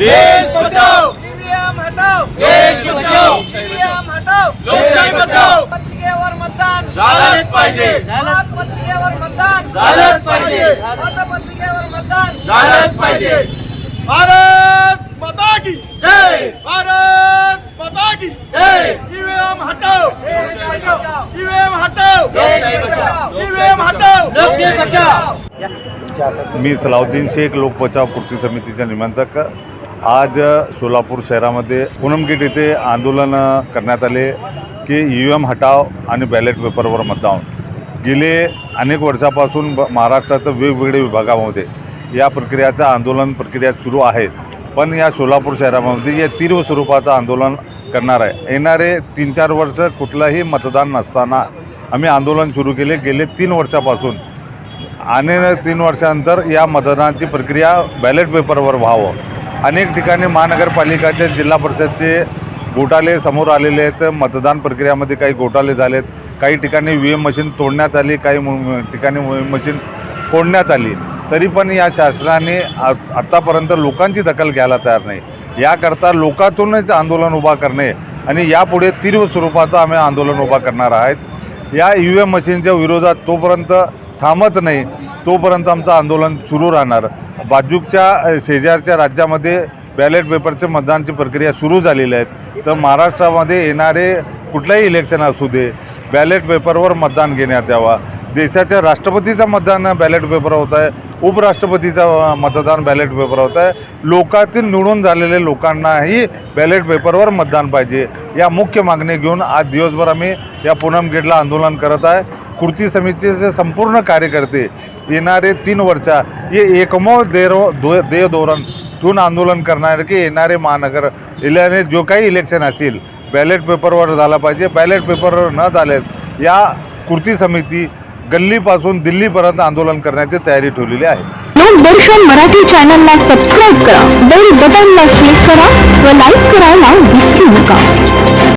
देश बचाओ। ईव्हीएम हटाव देश बचाओ। ईव्हीएम हटाव लोकशाही बचाओ। पत्रिकेवर मतदान। झालंच पाहिजे। मत पत्रिकेवर मतदान। झालंच पाहिजे। मतपत्रिकेवर मतदान। झालंच पाहिजे। भारत माता की जय। भारत माता की जय। ईवीएम हटाओ। देश बचाओ। ईवीएम हटाओ। देश बचाओ। ईवीएम हटाओ। लोकशाही बचाओ। मी सलाउद्दीन शेख लोक बचाव कृती समितीच्या निमंत्रक. आज सोलापूर शहरामध्ये पूनम गेट येथे आंदोलन करण्यात आले की ई एम हटाव आणि बॅलेट पेपरवर मतदान. गेले अनेक वर्षापासून ब महाराष्ट्रात वेगवेगळ्या विभागामध्ये या प्रक्रियाचं आंदोलन प्रक्रिया सुरू आहे. पण या सोलापूर शहरामध्ये या तीव्र स्वरूपाचं आंदोलन करणार आहे. येणारे तीन चार वर्ष कुठलंही मतदान नसताना आम्ही आंदोलन सुरू केले. गेले तीन वर्षापासून आणि तीन वर्षानंतर या मतदानाची प्रक्रिया बॅलेट पेपरवर व्हावं. अनेक ठिकाणी महानगरपालिकाचे जिल्हा परिषदचे घोटाळे समोर आलेले आहेत. मतदान प्रक्रियामध्ये काही घोटाळे झालेत. काही ठिकाणी व्ही एम मशीन तोडण्यात आली काही मु- ठिकाणी व्ही एम मशीन फोडण्यात आली. तरी पण या शासनाने आ आत्तापर्यंत लोकांची दखल घ्यायला तयार नाही. याकरता लोकातूनच आंदोलन उभा करणे आणि यापुढे तीव्र स्वरूपाचं आम्ही आंदोलन उभा करणार आहेत. या ई व्ही एम मशीनच्या विरोधात तोपर्यंत थांबत नाही तोपर्यंत आमचं आंदोलन सुरू राहणार. बाजूकच्या शेजारच्या राज्यामध्ये बॅलेट पेपरचे मतदानची प्रक्रिया सुरू झालेली आहेत. तर महाराष्ट्रामध्ये येणारे कुठलंही इलेक्शन असू दे बॅलेट पेपरवर मतदान घेण्यात यावा. देशाच्या राष्ट्रपतीचं मतदान बॅलेट पेपर होत आहे. उपराष्ट्रपतीचा मतदान बॅलेट पेपर होत आहे लोकातील निवडून झालेले लोकांनाही बॅलेट पेपरवर मतदान पाहिजे. या मुख्य मागणी घेऊन आज दिवसभर आम्ही या पूनम गेटला आंदोलन करत आहे. कृती समितीचे संपूर्ण कार्यकर्ते येणारे तीन वर्षा हे एकमो देरो दो देह धोरण ठेवून आंदोलन करणार की येणारे महानगर इल्याने जो काही इलेक्शन असेल बॅलेट पेपरवर झाला पाहिजे. बॅलेट पेपरवर न झाल्यास या कृती समिती गल्लीपासून दिल्लीपर्यंत आंदोलन करण्याची तयारी ठेवलेली आहे. लोकदर्शन मराठी चॅनलला सबस्क्राईब करा बेल बटनला क्लिक करा व लाईक करायला विसरू नका.